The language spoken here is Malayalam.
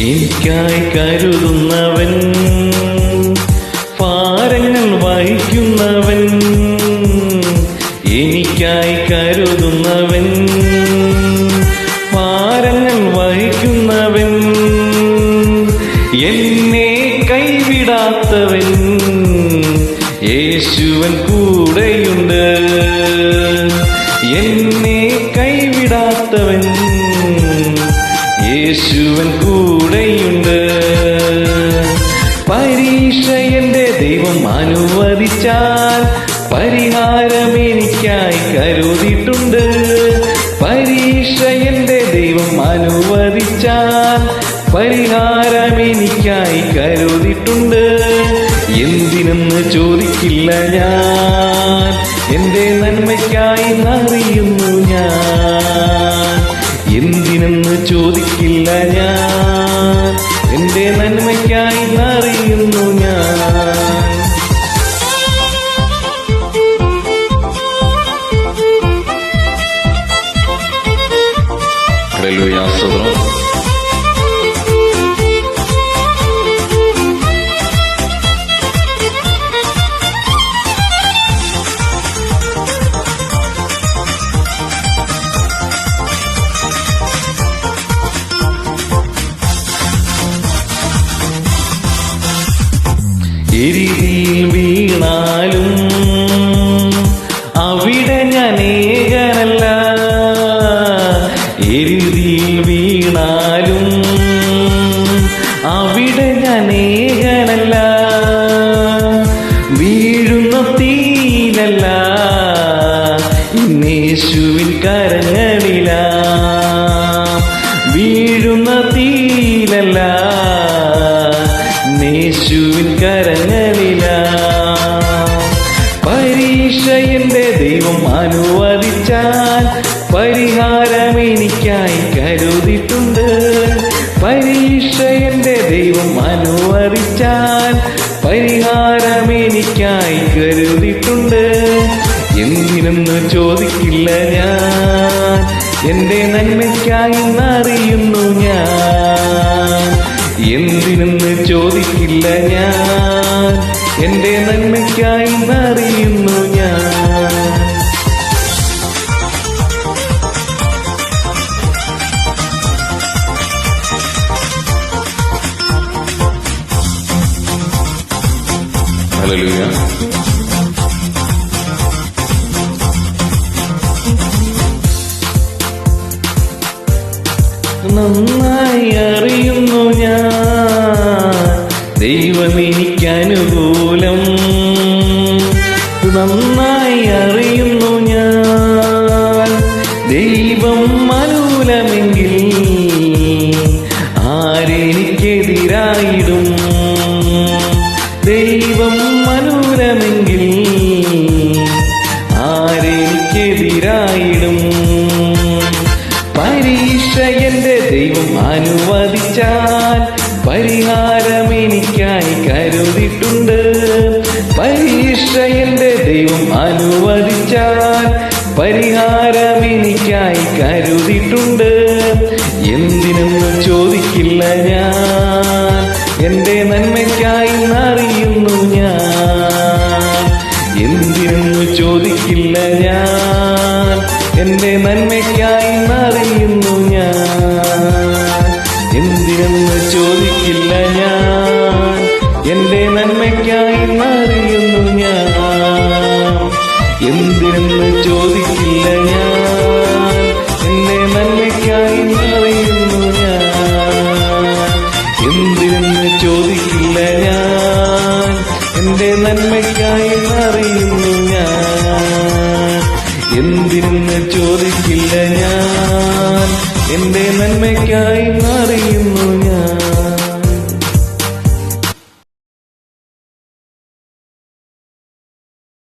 എനിക്കായി കരുതുന്നവൻ ഭാരങ്ങൾ വഹിക്കുന്നവൻ എനിക്കായി കരുതുന്നവൻ ഭാരങ്ങൾ വഹിക്കുന്നവൻ എന്നെ കൈവിടാത്തവൻ യേശുവൻ കൂടെയുണ്ട് പരീക്ഷ എന്റെ ദൈവം അനുവദിച്ചാൽ പരിഹാരം എനിക്കായി കരുതിയിട്ടുണ്ട്. പരീക്ഷ എന്റെ ദൈവം അനുവദിച്ചാൽ പരിഹാരം എനിക്കായി കരുതിയിട്ടുണ്ട്. എന്തിനെന്ന് ചോദിക്കില്ല ഞാൻ. എന്റെ നന്മയ്ക്കായി അറിയുന്നു ഞാൻ. എന്തിനെന്ന് ചോദിക്കില്ല ഞാൻ. എന്റെ നന്മയ്ക്കായി അറിയുന്നു ഞാൻ ഹല്ലേലൂയ സ്തോത്രം വീണാലും അവിടെ ഞാൻ ഏകനല്ല. എരിതിയിൽ വീണാലും അവിടെ ഞാൻ ഏകനല്ല. വീഴുന്ന തീരല്ല ഇന്നേശുവിൻ കരങ്ങളില. ദൈവം അനുവദിച്ചാൽ പരിഹാരം എനിക്കായി കരുതിയിട്ടുണ്ട്. എന്തിനെന്ന് ചോദിക്കില്ല ഞാൻ. എന്റെ നന്മയ്ക്കായി അറിയുന്നു ഞാൻ. എന്തിനെന്ന് ചോദിക്കില്ല ഞാൻ. എന്റെ നന്മയ്ക്കായി അറിയുന്നു ഞാൻ. ഹല്ലേലൂയ നന്നായി അറിയുന്നു ഞാൻ. ദൈവം എനിക്കനുകൂലം. നന്നായി അറിയുന്നു പരിഹാരം എനിക്കായി കരുതിയിട്ടുണ്ട്. പരീക്ഷ എന്റെ ദൈവം അനുവദിച്ചാൽ പരിഹാരം എനിക്കായി കരുതിയിട്ടുണ്ട്. എന്തിനെന്ന് ചോദിക്കില്ല ഞാൻ. എന്റെ നന്മയ്ക്കായി അറിയുന്നു ഞാൻ. എന്തിനെന്ന് ചോദിക്കില്ല ഞാൻ. എന്റെ നന്മയ്ക്കായി ചോദിക്കില്ല ഞാൻ. എന്റെ നന്മയ്ക്കായി അറിയുന്നു ഞാൻ. എന്തിനെന്ന് ചോദിക്കില്ല ഞാൻ. എന്റെ നന്മയ്ക്കായി അറിയുന്നു ഞാൻ. എന്തിനെന്ന് ചോദിക്കില്ല ഞാൻ. എന്റെ നന്മയ്ക്കായി അറിയുന്നു ഞാൻ. എന്തിനെന്ന് ചോദിക്കില്ല ഞാൻ. എന്റെ നന്മയ്ക്കായി അറിയുന്നു ഞാൻ.